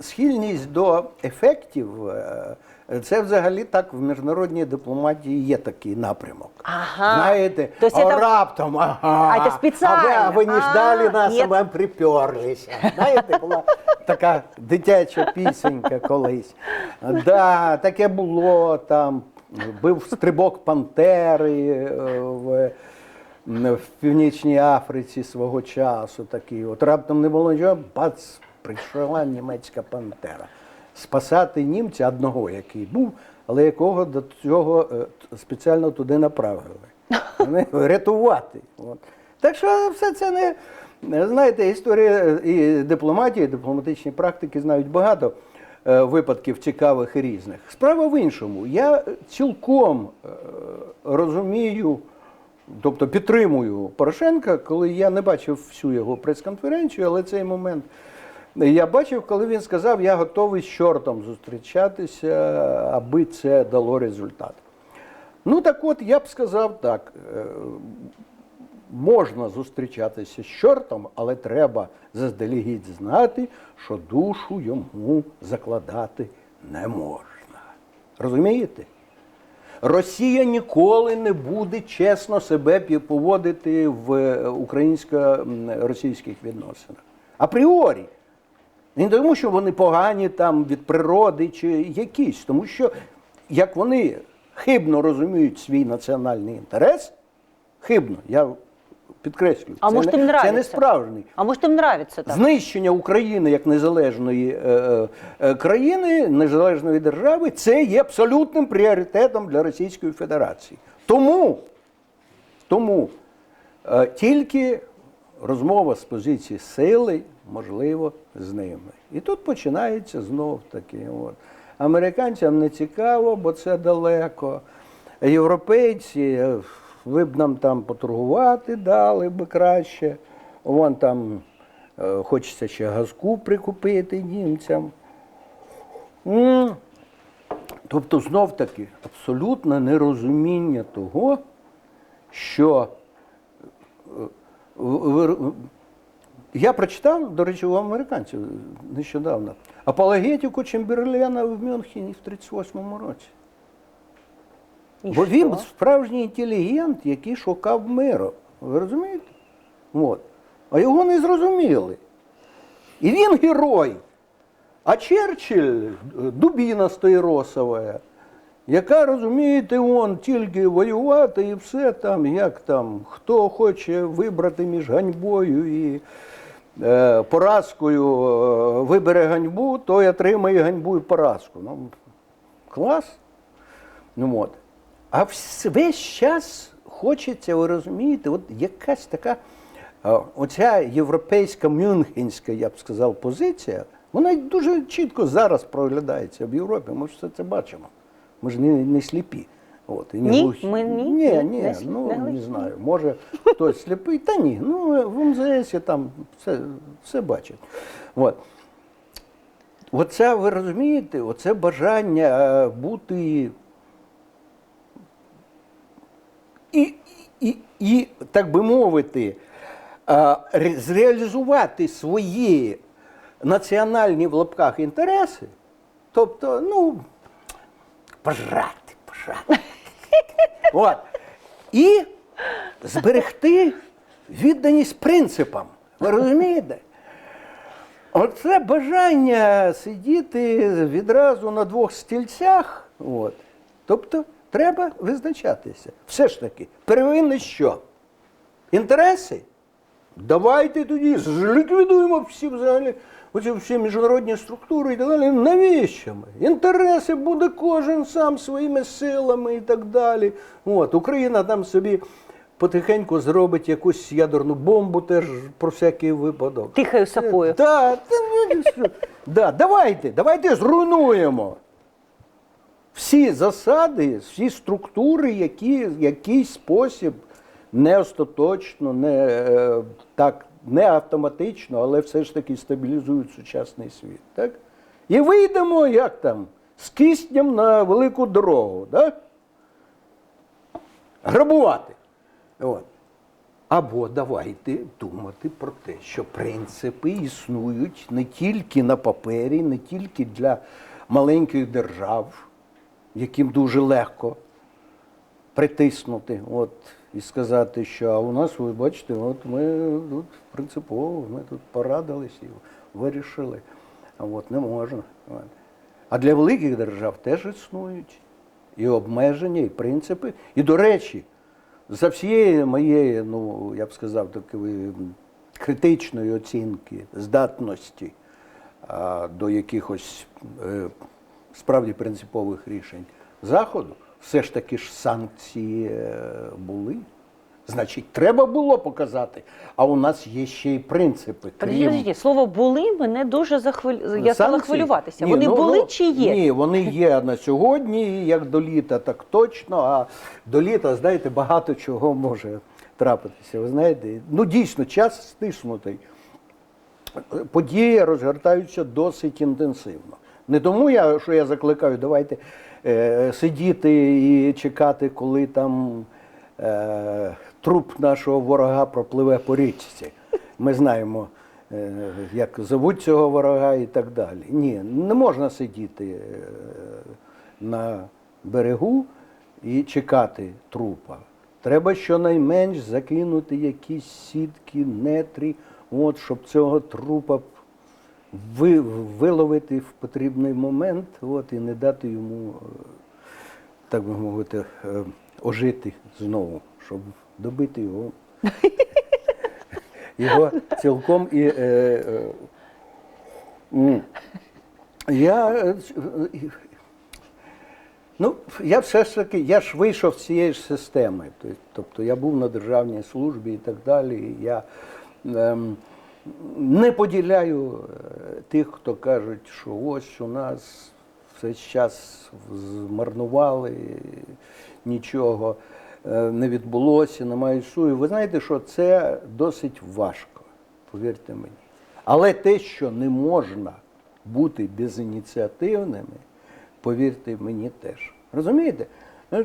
Схильність до ефектів е, це взагалі так в міжнародній дипломатії є такий напрямок. Ага. Знаєте, а это- раптом, ага, А це спеціально? А ви, а ви не ждали нас, ні. а ми приперлися. Знаєте, була така дитяча пісенька колись. Да, таке було там. Був стрибок пантери е, в, в Північній Африці свого часу. Такий. От раптом не було нічого, бац, прийшла німецька пантера. Спасати німця одного, який був, але якого до цього е, спеціально туди направили. Вони рятувати. От. Так що все це не. Знаєте, історія і дипломатії, і дипломатичні практики знають багато е, випадків цікавих і різних. Справа в іншому. Я цілком е, розумію, тобто підтримую Порошенка, коли я не бачив всю його прес-конференцію, але цей момент я бачив, коли він сказав, я готовий з чортом зустрічатися, аби це дало результат. Ну так от я б сказав так. е, Можна зустрічатися з чортом, але треба заздалегідь знати, що душу йому закладати не можна. Розумієте? Росія ніколи не буде чесно себе поводити в е, українсько-російських відносинах. Апріорі. Не тому, що вони погані там від природи чи якісь, тому що як вони хибно розуміють свій національний інтерес, хибно, я підкреслюю, А це, може, не, їм це не справжній. А может им нравится так? Знищення України як незалежної е, е, е, країни, незалежної держави, це є абсолютним пріоритетом для Російської Федерації. Тому, тому е, тільки розмова з позиції сили можливо з ними. І тут починається знов таки. От. Американцям не цікаво, бо це далеко. Європейці, е, ви б нам там поторгувати дали би краще. Вон там е, хочеться ще газку прикупити німцям. Тобто, знов таки, абсолютне нерозуміння того, що е, я прочитав, до речі, у американців нещодавно апологетику Чемберлена в Мюнхені в 38-му році. И Бо він что? справжній інтелігент, який шукав миру. Ви розумієте? От. А його не зрозуміли. І він герой. А Черчилль е, дубіна стойросова, яка, розумієте, он тільки воювати і все там, як там, хто хоче вибрати між ганьбою і е, поразкою, е, вибере ганьбу, той отримає ганьбу і поразку. Ну, клас. Ну от. А весь час хочеться, ви розумієте, от якась така е, оця європейська мюнхенська, я б сказав, позиція, вона дуже чітко зараз проглядається в Європі. Ми все це бачимо. Ми ж не, не сліпі. От, і не Ні? глухі. Ми ні? Ні, Не ні, слі- ну не не знаю. Може хтось сліпий, та ні. Ну в МЗС там все, все бачать. От. Оце, ви розумієте, оце бажання е, бути і, і, і так би мовити, е, зреалізувати свої національні в лапках інтереси, тобто, ну, пожрати, пожрати. От. І зберегти відданість принципам. Ви розумієте? Оце бажання сидіти відразу на двох стільцях. От. Тобто треба визначатися. Все ж таки, первинне що? Інтереси? Давайте тоді зліквідуємо всі взагалі оці всі міжнародні структури і так далі. Навіщо ми? Інтереси буде кожен сам своїми силами і так далі. От, Україна там собі потихеньку зробить якусь ядерну бомбу теж про всякий випадок. Тихою сапою. Да, та, ну, да, давайте, давайте зруйнуємо всі засади, всі структури, які в якийсь спосіб не остаточно, не е, так, не автоматично, але все ж таки стабілізують сучасний світ. Так? І вийдемо, як там, з киснем на велику дорогу. Так? Грабувати. От. Або давайте думати про те, що принципи існують не тільки на папері, не тільки для маленьких держав, яким дуже легко притиснути от, і сказати, що а у нас, ви бачите, от ми тут принципово, ми тут порадились і вирішили. А от не можна. А для великих держав теж існують і обмеження, і принципи. І, до речі, за всієї моєї, ну, я б сказав, такої критичної оцінки, здатності а, до якихось е, справді принципових рішень Заходу, все ж таки ж санкції е, були. Значить, треба було показати. А у нас є ще й принципи. Подождіть, слово були мене дуже захвилю... Я стала хвилюватися. Ні, Вони ну, були ну, чи є? Ні, вони є на сьогодні, як до літа, так точно. А до літа, знаєте, багато чого може трапитися. Ви знаєте, ну дійсно, час стиснутий. Події розгортаються досить інтенсивно. Не тому, я, що я закликаю, давайте сидіти і чекати, коли там е, труп нашого ворога пропливе по річці. Ми знаємо, е, як зовуть цього ворога і так далі. Ні, не можна сидіти е, на берегу і чекати трупа. Треба щонайменш закинути якісь сітки, нетрі, от, щоб цього трупа виловити в потрібний момент от, і не дати йому, е, так би мовити, е, ожити знову, щоб добити його. Його цілком і. Е, е, я, е, Ну, я все ж таки, я ж вийшов з цієї ж системи. Тобто- Тобто я був на державній службі і так далі. І я ем, не поділяю е, тих, хто кажуть, що ось у нас все час змарнували, нічого е, не відбулося, немає сую. Ви знаєте, що це досить важко, повірте мені. Але те, що не можна бути безініціативними, повірте мені теж. Розумієте? Ну,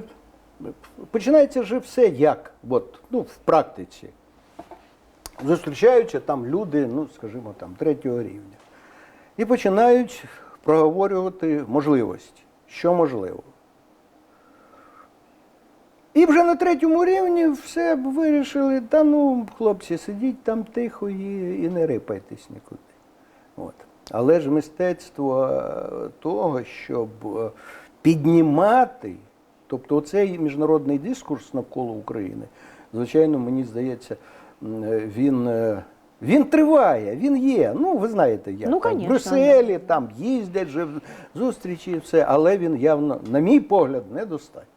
Починається вже все як, от, ну, в практиці. Зустрічаються там люди, ну, скажімо, там, третього рівня. І починають проговорювати можливості, що можливо. І вже на третьому рівні все вирішили, та ну, хлопці, сидіть там тихо і, і не рипайтесь нікуди. От. Але ж мистецтво е, того, щоб е, піднімати, тобто оцей міжнародний дискурс навколо України, звичайно, мені здається, він, е, він триває, він є. Ну, ви знаєте, як Ну, там, в Брюсселі там їздять зустрічі все, але він явно, на мій погляд, недостатньо.